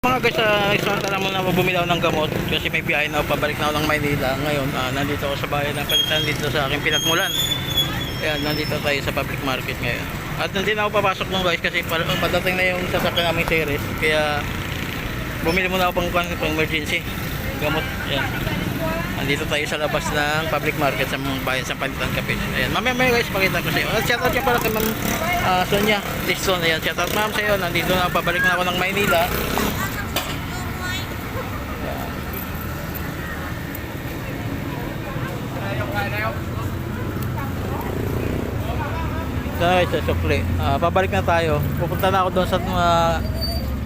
Mga guys, uh, isang tala mo na bumilaw ng gamot kasi may biyahe na ako, pabalik na ako ng Maynila. Ngayon, ah, nandito ako sa bayan ng Palitan dito sa aking pinagmulan. Ayan, nandito tayo sa public market ngayon. At hindi na ako papasok nung guys kasi pa- padating na yung sasakyan namin series. Kaya bumili muna ako pang, pang, emergency. Gamot. Ayan. Nandito tayo sa labas ng public market sa mga bayan sa Palitan Kapit. Ayan, mamaya mamaya guys, pakita ko sa iyo. At shout out siya pala kay Ma'am ah, Sonia Dixon. Ayan, shout out ma'am sa iyo. Nandito na, pabalik na ako ng Maynila. Guys, sa sukli. Ah, pabalik na tayo. Pupunta na ako doon sa mga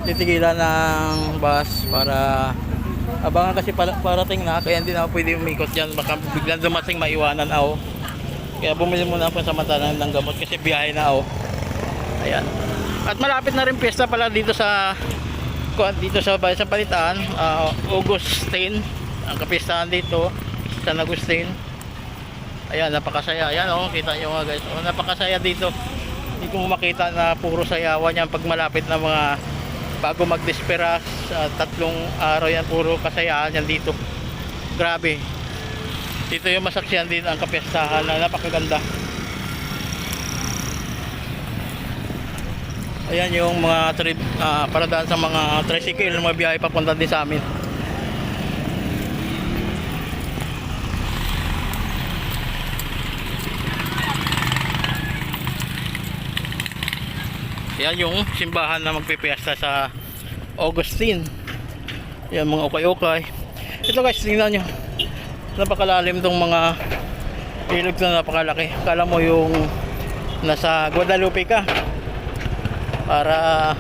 titigilan ng bus para abangan kasi para, parating na. Kaya hindi na ako pwede umikot dyan baka biglang dumating maiwanan ako. Kaya bumili muna ako sa matanan ng gamot kasi biyahe na ako. Ayan. At malapit na rin piyesta pala dito sa dito sa bayan sa Palitaan ah, Augustine ang kapistahan dito San Agustin Ayan, napakasaya. Ayan, oh, kita nyo mga guys. Oh, napakasaya dito. Hindi ko makita na puro sayawan yan pag malapit na mga bago magdesperas. sa tatlong araw yan, puro kasayahan yan dito. Grabe. Dito yung masaksihan din ang kapestahan na napakaganda. Ayan yung mga trip, ah, paradaan sa mga tricycle, mga biyahe papunta din sa amin. Yan yung simbahan na magpipiesta sa Augustine. Yan mga ukay-ukay. Ito guys, tingnan nyo. Napakalalim tong mga ilog na napakalaki. Kala mo yung nasa Guadalupe ka. Para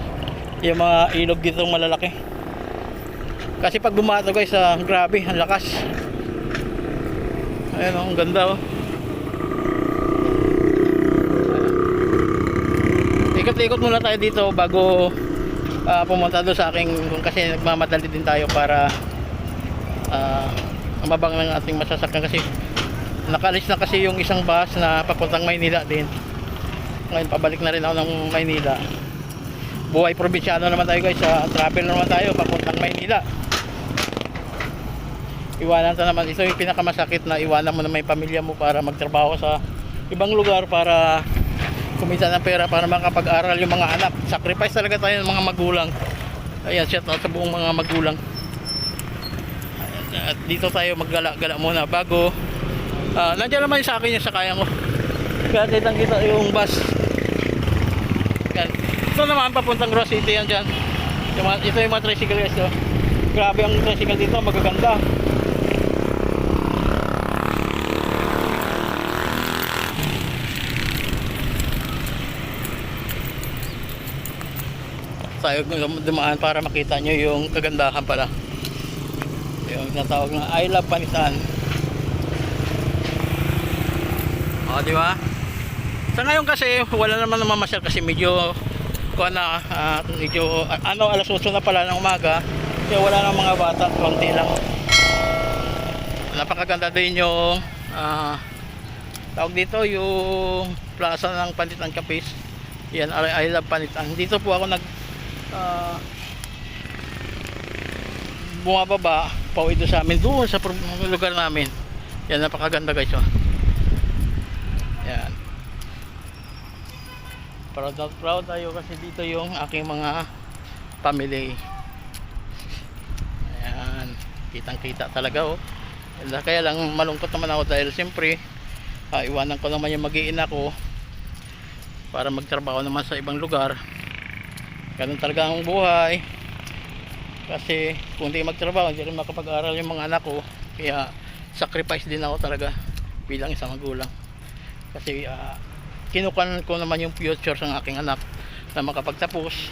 yung mga ilog dito malalaki. Kasi pag bumato guys, ah, grabe, ang lakas. Ayan oh, ang ganda oh. Ikot-ikot muna tayo dito bago ah, pumunta doon sa aking kasi nagmamadali din tayo para uh, mabang ng ating masasakyan kasi nakalis na kasi yung isang bus na papuntang Maynila din. Ngayon pabalik na rin ako ng Maynila. Buhay probinsyano naman tayo guys sa travel naman tayo papuntang Maynila. Iwanan ta naman. Ito yung pinakamasakit na iwanan mo na may pamilya mo para magtrabaho sa ibang lugar para kumita ng pera para makapag-aral yung mga anak. Sacrifice talaga tayo ng mga magulang. Ayan, shout out sa buong mga magulang. At dito tayo maggala-gala muna bago ah nandiyan naman sa akin yung sakayan ko. Kaya kitang kita yung bus. Yan. Ito naman papuntang Ross City yan dyan. Ito yung mga tricycle guys. Oh. Grabe ang tricycle dito, magaganda. Tayo dumaan para makita nyo yung kagandahan pala. Yung natawag na I love Panitan o di ba? Sa ngayon kasi wala naman naman masyal kasi medyo kuha na ah, medyo ano alas 8 na pala ng umaga. Kaya wala na mga bata konti lang. Napakaganda din yung ah, tawag dito yung plaza ng Panitan Capis yan I love Panitan. Dito po ako nag ah, bumababa pauwi doon sa amin. Doon sa lugar namin. Yan napakaganda guys oh. yan. Proud na proud tayo kasi dito yung aking mga family. Yan kitang kita talaga oh. Kaya lang malungkot naman ako dahil siyempre ah, iwanan ko naman yung mag-iina ko para magtrabaho naman sa ibang lugar ganun talaga ang buhay. Kasi kung hindi magtrabaho hindi rin makapag-aral yung mga anak ko. Kaya sacrifice din ako talaga bilang isang magulang. Kasi uh, kinukan ko naman yung future ng aking anak na makapagtapos.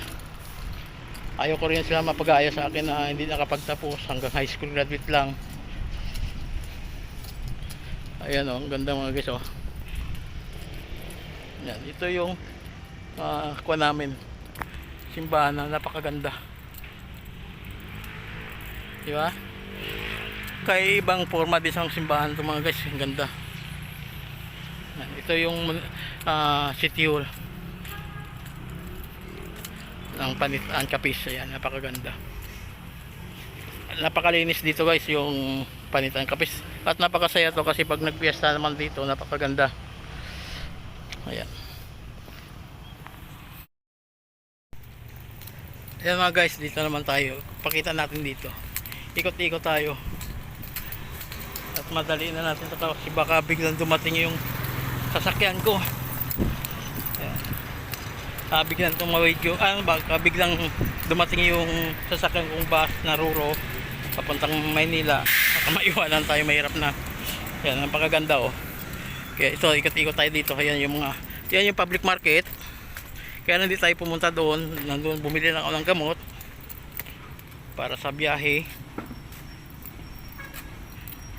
Ayaw ko rin sila mapag-aya sa akin na hindi nakapagtapos hanggang high school graduate lang. Ayan o, ang ganda mga guys o yan, ito yung uh, kuha namin simbahan na napakaganda di ba kay ibang forma din sa simbahan ito mga guys ang ganda ito yung ah, city hall ng panit ang kapis ayan napakaganda napakalinis dito guys yung panitan kapis. At napakasaya to kasi pag nagpiesta naman dito, napakaganda. Ayan. Ayan mga guys, dito naman tayo. Pakita natin dito. Ikot-ikot tayo. At madali na natin ito kasi baka biglang dumating yung sasakyan ko. Ayan. Ah, biglang tumawid yung, ah, biglang dumating yung sasakyan kong bus na Ruro papuntang Maynila. Baka maiwanan tayo, mahirap na. Ayan, napakaganda oh. Kaya ito, ikot-ikot tayo dito. Ayan yung mga, yan yung public market. Kaya hindi tayo pumunta doon. Nandun bumili lang ako ng gamot para sa biyahe.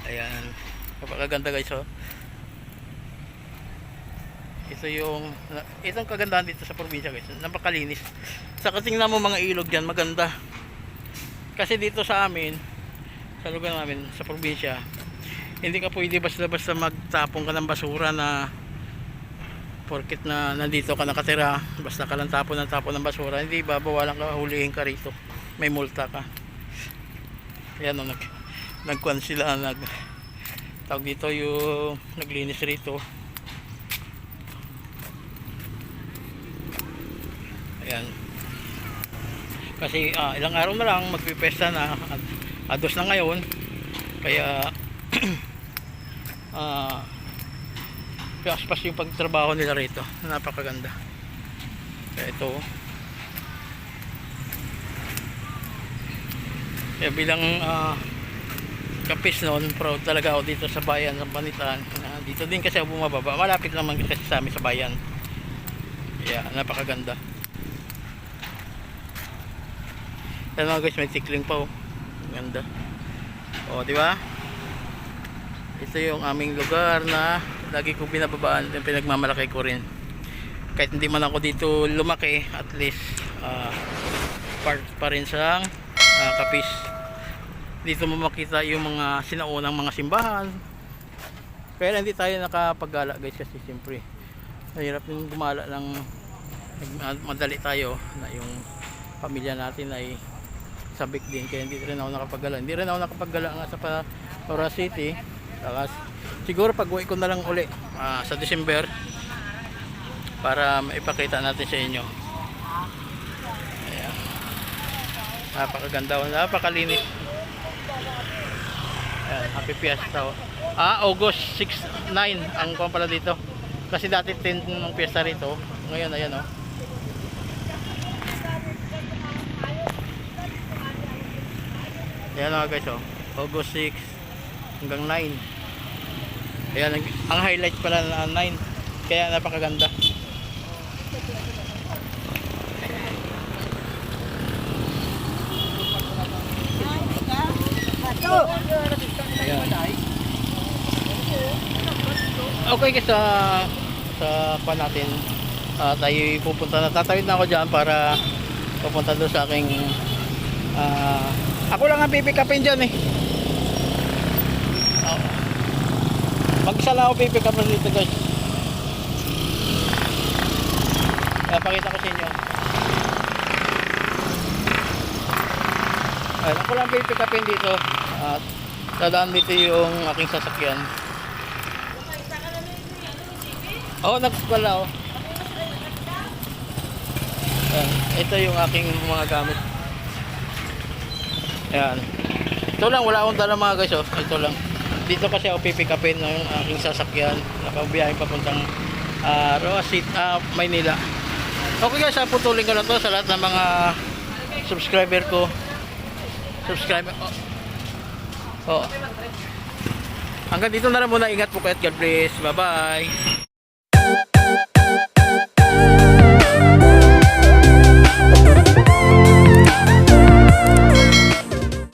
Ayan. Napakaganda guys oh. Ito yung itong kagandahan dito sa probinsya guys. Napakalinis. Sa tingnan mo mga ilog diyan, maganda. Kasi dito sa amin, sa lugar namin, sa probinsya, hindi ka pwede basta-basta magtapon ka ng basura na porkit na nandito ka nakatira basta ka lang tapon ng tapon ng basura hindi babawalan ka hulihin ka rito? May multa ka. Yan o nag nagkuhan sila nag tawag dito yung naglinis rito. Ayan. Kasi ah, ilang araw na lang magpipesta na ad- ados na ngayon. Kaya ah paspas yung pagtrabaho nila rito. Napakaganda. Kaya ito kaya bilang ah, kapis noon proud talaga ako dito sa bayan sa Banitan Ah, dito din kasi ako bumababa. Malapit naman kasi sa amin sa bayan. Kaya napakaganda. Yan mga guys may tikling pa oh. Ganda. Oh di ba? Ito yung aming lugar na lagi ko binababaan yung pinagmamalaki ko rin. Kahit hindi man ako dito lumaki at least ah, part pa rin sa ah, kapis. Dito mo makita yung mga sinaunang mga simbahan. Kaya hindi tayo nakapagala guys kasi siyempre mahirap yung gumala ng madali tayo na yung pamilya natin ay sabik din. Kaya hindi rin ako nakapagala. Hindi rin ako nakapagala nga sa Pa- Ora City. Tapos, siguro pag uwi ko na lang uli ah, sa December para maipakita natin sa inyo. Ayan. Napakaganda napakalinis. Ayan, happy fiesta. Ah August 6, 9 ang kuwan pala dito. Kasi dati 10 ng fiesta rito. Ngayon ayan oh. Ayan mga guys oh. August 6 hanggang 9. Ayan ang, highlight pala na 9. Kaya napakaganda. Okay guys sa sa pa natin ah, tayo pupunta na tatawid na ako diyan para pupunta doon sa aking ah, ako lang ang pipick upin dyan eh Oo. Mag-isa lang ako pipick upin dito guys kaya pakita ko sa inyo Ayun, ako lang pipick upin dito at dadaan dito yung aking sasakyan Oo, oh, nagpala oh. Ayan, ito yung aking mga gamit. Ayan. Ito lang, wala akong dala mga guys oh. Ito lang. Dito kasi ako pipick upin ng aking sasakyan. Nakabiyahin papuntang uh, Roasit, ah, Maynila. Okay guys, ah, putulin ko na to sa lahat ng mga subscriber ko. Subscriber. Oh. oh. Hanggang dito na lang muna. Ingat po kayo at God bless. Bye-bye.